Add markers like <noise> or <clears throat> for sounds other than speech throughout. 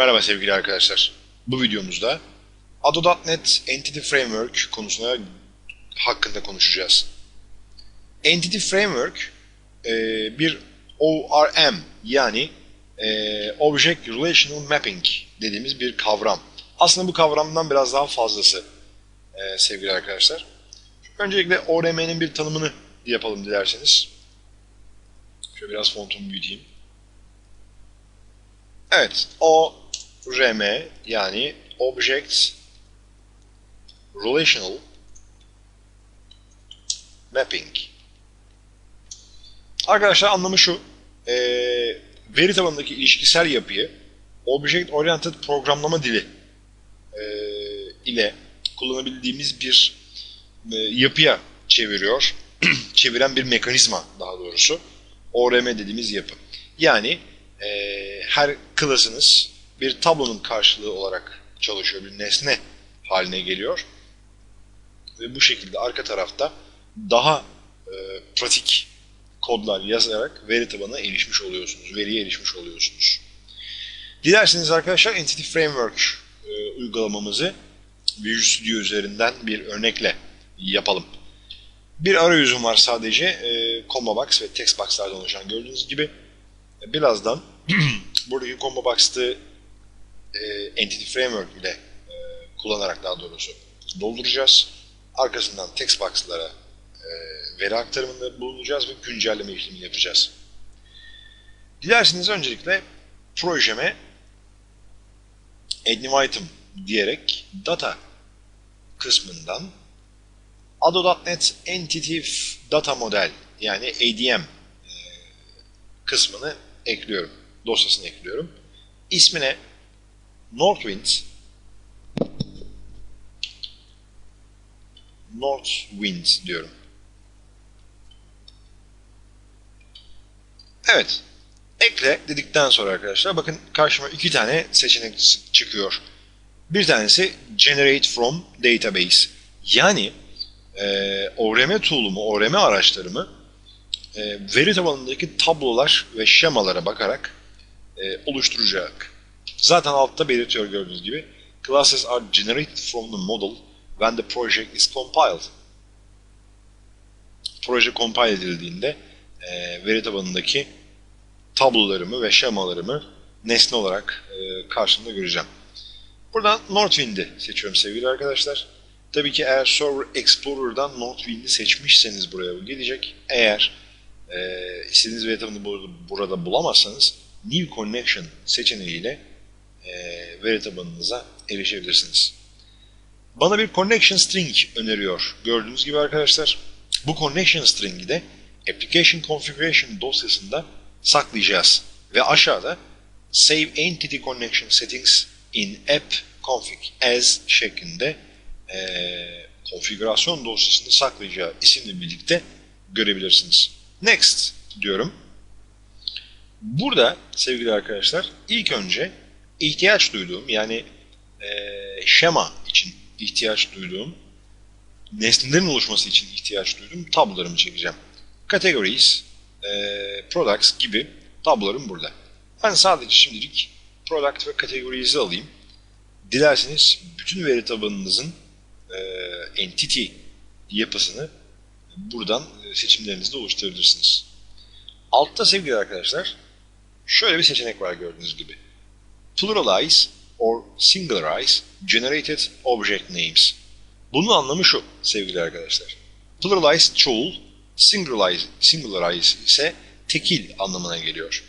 Merhaba sevgili arkadaşlar. Bu videomuzda Ado.NET Entity Framework konusuna hakkında konuşacağız. Entity Framework e, bir ORM yani e, Object Relational Mapping dediğimiz bir kavram. Aslında bu kavramdan biraz daha fazlası e, sevgili arkadaşlar. Öncelikle ORM'nin bir tanımını yapalım dilerseniz. Şöyle biraz fontumu büyüteyim. Evet, ORM yani Object Relational Mapping. Arkadaşlar anlamı şu, e, veri tabanındaki ilişkisel yapıyı Object Oriented programlama dili e, ile kullanabildiğimiz bir e, yapıya çeviriyor. <clears throat> Çeviren bir mekanizma daha doğrusu. ORM dediğimiz yapı. Yani e, her klasınız bir tablonun karşılığı olarak çalışıyor. Bir nesne haline geliyor. Ve bu şekilde arka tarafta daha e, pratik kodlar yazarak veri tabanına erişmiş oluyorsunuz. Veriye erişmiş oluyorsunuz. Dilerseniz arkadaşlar Entity Framework e, uygulamamızı Visual Studio üzerinden bir örnekle yapalım. Bir arayüzüm var sadece. E, combo box ve text box'lardan oluşan gördüğünüz gibi. E, birazdan <clears throat> buradaki combo box'ı e, Entity Framework ile e, kullanarak daha doğrusu dolduracağız. Arkasından text box'lara e, veri aktarımında bulunacağız ve güncelleme işlemi yapacağız. Dilerseniz öncelikle projeme add item diyerek data kısmından Ado.NET Entity Data Model yani ADM e, kısmını ekliyorum. Dosyasını ekliyorum. İsmine Northwind Northwind diyorum. Evet. Ekle dedikten sonra arkadaşlar bakın karşıma iki tane seçenek çıkıyor. Bir tanesi Generate from Database. Yani e, ORM tool'umu, ORM araçlarımı e, veri tabanındaki tablolar ve şemalara bakarak e, oluşturacak. Zaten altta belirtiyor gördüğünüz gibi. Classes are generated from the model when the project is compiled. Proje compile edildiğinde e, veri tabanındaki tablolarımı ve şemalarımı nesne olarak e, karşımda göreceğim. Buradan Northwind'i seçiyorum sevgili arkadaşlar. Tabii ki eğer Server Explorer'dan Northwind'i seçmişseniz buraya bu gelecek. Eğer e, istediğiniz veri tabanını burada, burada bulamazsanız New Connection seçeneğiyle e, veri tabanınıza erişebilirsiniz. Bana bir connection string öneriyor. Gördüğünüz gibi arkadaşlar bu connection string'i de application configuration dosyasında saklayacağız. Ve aşağıda save entity connection settings in app config as şeklinde e, konfigürasyon dosyasında saklayacağı isimle birlikte görebilirsiniz. Next diyorum. Burada sevgili arkadaşlar ilk önce ihtiyaç duyduğum yani e, şema için ihtiyaç duyduğum nesnelerin oluşması için ihtiyaç duyduğum tablolarımı çekeceğim. Categories, e, products gibi tablolarım burada. Ben sadece şimdilik product ve categories'i alayım. Dilerseniz bütün veri tabanınızın e, entity yapısını buradan seçimlerinizde oluşturabilirsiniz. Altta sevgili arkadaşlar şöyle bir seçenek var gördüğünüz gibi. Pluralize or singularize generated object names. Bunun anlamı şu sevgili arkadaşlar. Pluralize çoğul, singularize, singularize ise tekil anlamına geliyor.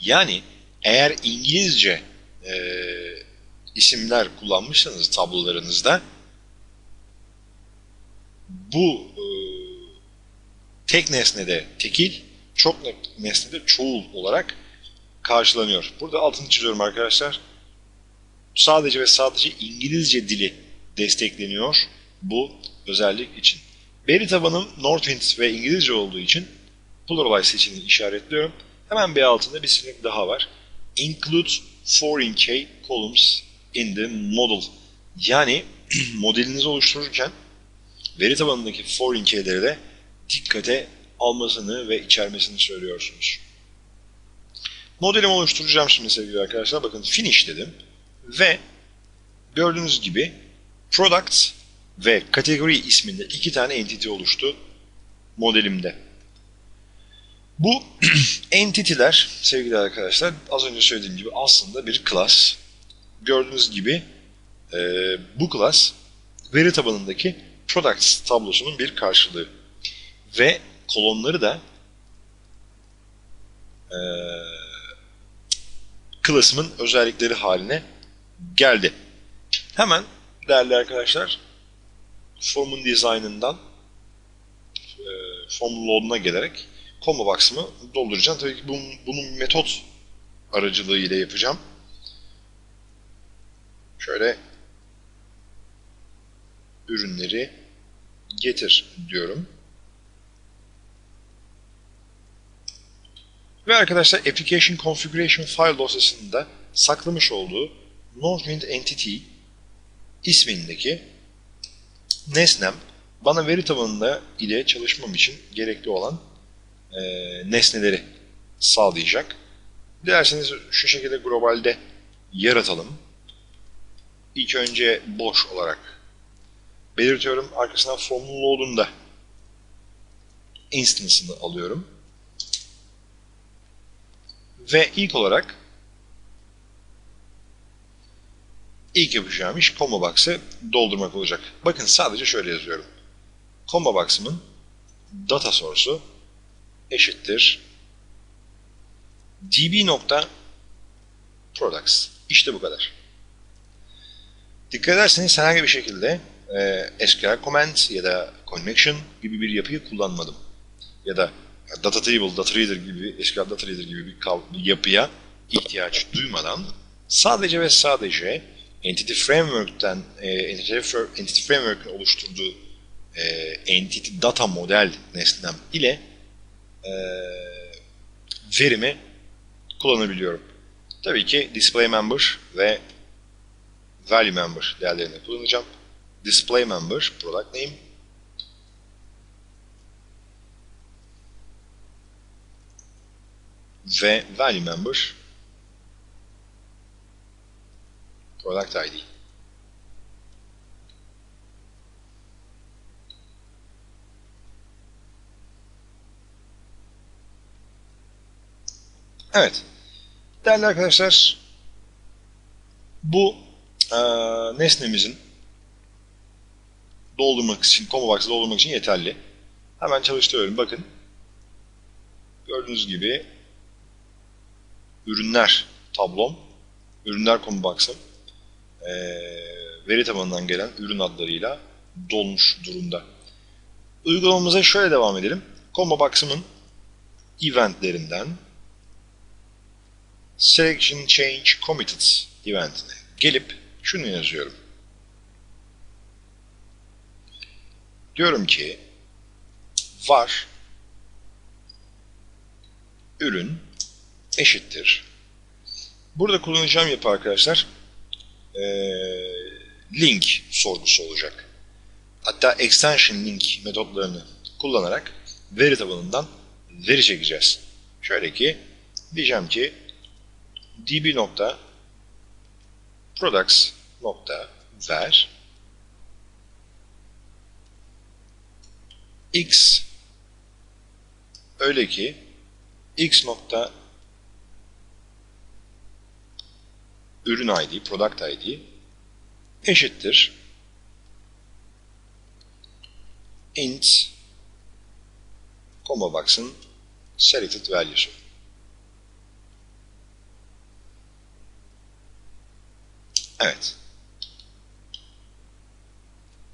Yani eğer İngilizce e, isimler kullanmışsanız tablolarınızda bu e, tek nesnede tekil, çok nesnede çoğul olarak karşılanıyor. Burada altını çiziyorum arkadaşlar. Sadece ve sadece İngilizce dili destekleniyor bu özellik için. Veri tabanım Northwind ve İngilizce olduğu için Pluralize seçeneğini işaretliyorum. Hemen bir altında bir seçenek daha var. Include foreign key columns in the model. Yani <clears throat> modelinizi oluştururken veri tabanındaki foreign key'leri de dikkate almasını ve içermesini söylüyorsunuz. Modelimi oluşturacağım şimdi sevgili arkadaşlar. Bakın finish dedim. Ve gördüğünüz gibi product ve category isminde iki tane entity oluştu modelimde. Bu <clears throat> entity'ler sevgili arkadaşlar az önce söylediğim gibi aslında bir class. Gördüğünüz gibi e, bu class veri tabanındaki products tablosunun bir karşılığı. Ve kolonları da e, class'ımın özellikleri haline geldi. Hemen değerli arkadaşlar formun dizaynından e, form load'una gelerek combo box'ımı dolduracağım. Tabii ki bunun, bunun metot aracılığı ile yapacağım. Şöyle ürünleri getir diyorum. Ve arkadaşlar Application Configuration File dosyasında saklamış olduğu Northwind Entity ismindeki nesnem bana veri tabanında ile çalışmam için gerekli olan e, nesneleri sağlayacak. Dilerseniz şu şekilde globalde yaratalım. İlk önce boş olarak belirtiyorum. Arkasından formula load'unda instance'ını alıyorum. Ve ilk olarak ilk yapacağım iş combo box'ı doldurmak olacak. Bakın sadece şöyle yazıyorum. Combo box'ımın data source'u eşittir db.products. İşte bu kadar. Dikkat ederseniz herhangi bir şekilde e, SQL comment ya da connection gibi bir yapıyı kullanmadım. Ya da data table, data reader gibi, SQL data reader gibi bir, bir yapıya ihtiyaç duymadan sadece ve sadece Entity Framework'ten e, Entity Framework'ın oluşturduğu e, Entity Data Model nesnem ile e, verimi kullanabiliyorum. Tabii ki Display Member ve Value Member değerlerini kullanacağım. Display Member, Product Name, ve Value Member, Product ID. Evet. Değerli arkadaşlar, bu e, nesnemizin doldurmak için, combo box'ı doldurmak için yeterli. Hemen çalıştırıyorum. Bakın. Gördüğünüz gibi ürünler tablom, ürünler combo box'ım e, veri tabanından gelen ürün adlarıyla dolmuş durumda. Uygulamamıza şöyle devam edelim. Combo box'ımın eventlerinden selection change committed eventine gelip şunu yazıyorum. Diyorum ki var ürün eşittir. Burada kullanacağım yapı arkadaşlar e, link sorgusu olacak. Hatta extension link metotlarını kullanarak veri tabanından veri çekeceğiz. Şöyle ki diyeceğim ki db nokta products nokta ver x öyle ki x nokta ürün ID, product ID eşittir int comma box'ın selected value'su. Evet.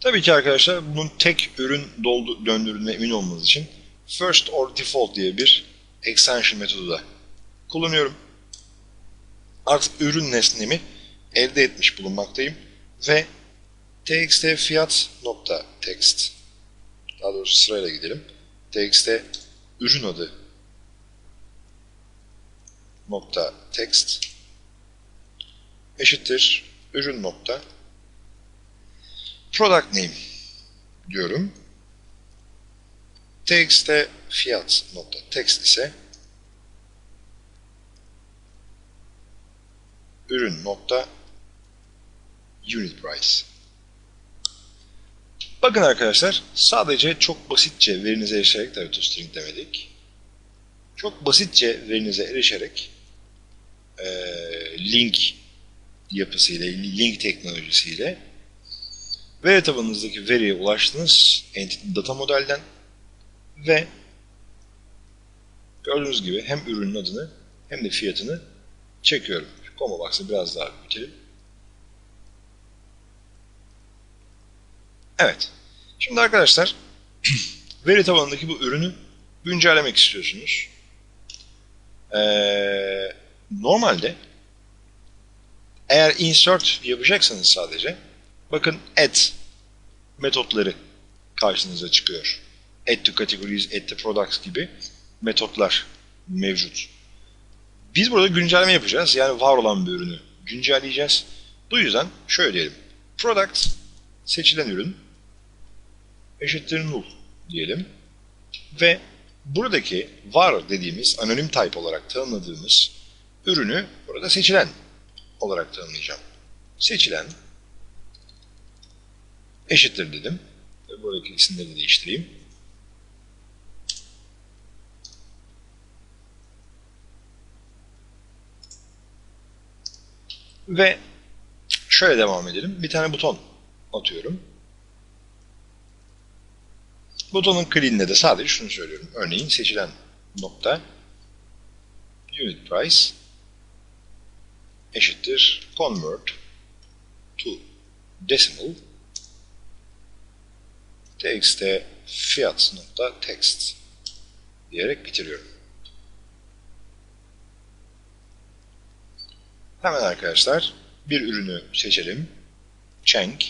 Tabii ki arkadaşlar bunun tek ürün doldu, döndürdüğüne emin olmanız için first or default diye bir extension metodu da kullanıyorum. Artık ürün nesnemi elde etmiş bulunmaktayım ve txt fiyat nokta text daha doğrusu sırayla gidelim. txt ürün adı nokta text eşittir ürün nokta product name diyorum. txt fiyat nokta text ise ürün nokta unit price. Bakın arkadaşlar sadece çok basitçe verinize erişerek tabii toString demedik. Çok basitçe verinize erişerek eee, link yapısıyla, link teknolojisiyle veri tabanınızdaki veriye ulaştınız Entity Data modelden ve gördüğünüz gibi hem ürünün adını hem de fiyatını çekiyorum. Box'ı biraz daha büyütelim. Evet. Şimdi arkadaşlar <clears throat> veri tabanındaki bu ürünü güncellemek istiyorsunuz. Ee, normalde eğer insert yapacaksanız sadece bakın add metotları karşınıza çıkıyor. Add to categories, add to products gibi metotlar mevcut. Biz burada güncelleme yapacağız. Yani var olan bir ürünü güncelleyeceğiz. Bu yüzden şöyle diyelim. Product seçilen ürün eşittir null diyelim. Ve buradaki var dediğimiz anonim type olarak tanımladığımız ürünü burada seçilen olarak tanımlayacağım. Seçilen eşittir dedim. Ve buradaki isimleri de değiştireyim. Ve şöyle devam edelim. Bir tane buton atıyorum. Butonun clean'ine de sadece şunu söylüyorum. Örneğin seçilen nokta unit price eşittir convert to decimal txt'e fiyat nokta text diyerek bitiriyorum. Hemen arkadaşlar bir ürünü seçelim. Cheng.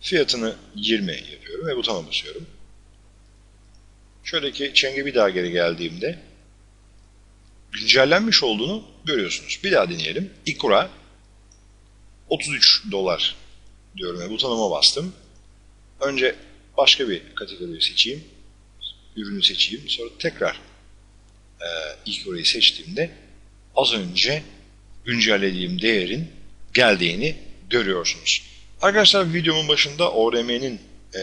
Fiyatını 20 yapıyorum ve butona basıyorum. Şöyle ki Cheng'e bir daha geri geldiğimde güncellenmiş olduğunu görüyorsunuz. Bir daha deneyelim. Ikura 33 dolar diyorum ve butonuma bastım. Önce başka bir kategoriyi seçeyim. Ürünü seçeyim. Sonra tekrar e, Ikura'yı seçtiğimde az önce güncellediğim değerin geldiğini görüyorsunuz. Arkadaşlar videomun başında ORM'nin e,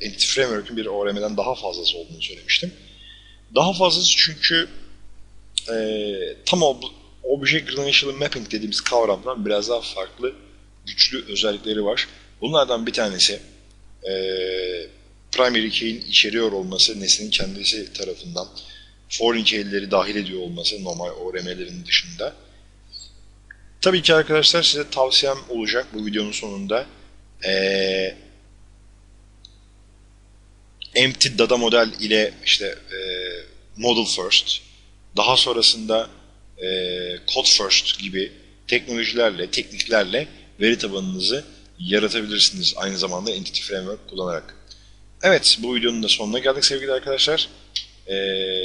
Entity Framework'ün bir ORM'den daha fazlası olduğunu söylemiştim. Daha fazlası çünkü e, tam ob Object Relational Mapping dediğimiz kavramdan biraz daha farklı güçlü özellikleri var. Bunlardan bir tanesi e, primary key'in içeriyor olması nesnenin kendisi tarafından foreign key'leri dahil ediyor olması normal ORM'lerin dışında. Tabii ki arkadaşlar size tavsiyem olacak bu videonun sonunda. Ee, empty data model ile işte e, model first, daha sonrasında e, code first gibi teknolojilerle, tekniklerle veri tabanınızı yaratabilirsiniz aynı zamanda Entity Framework kullanarak. Evet, bu videonun da sonuna geldik sevgili arkadaşlar. Ee,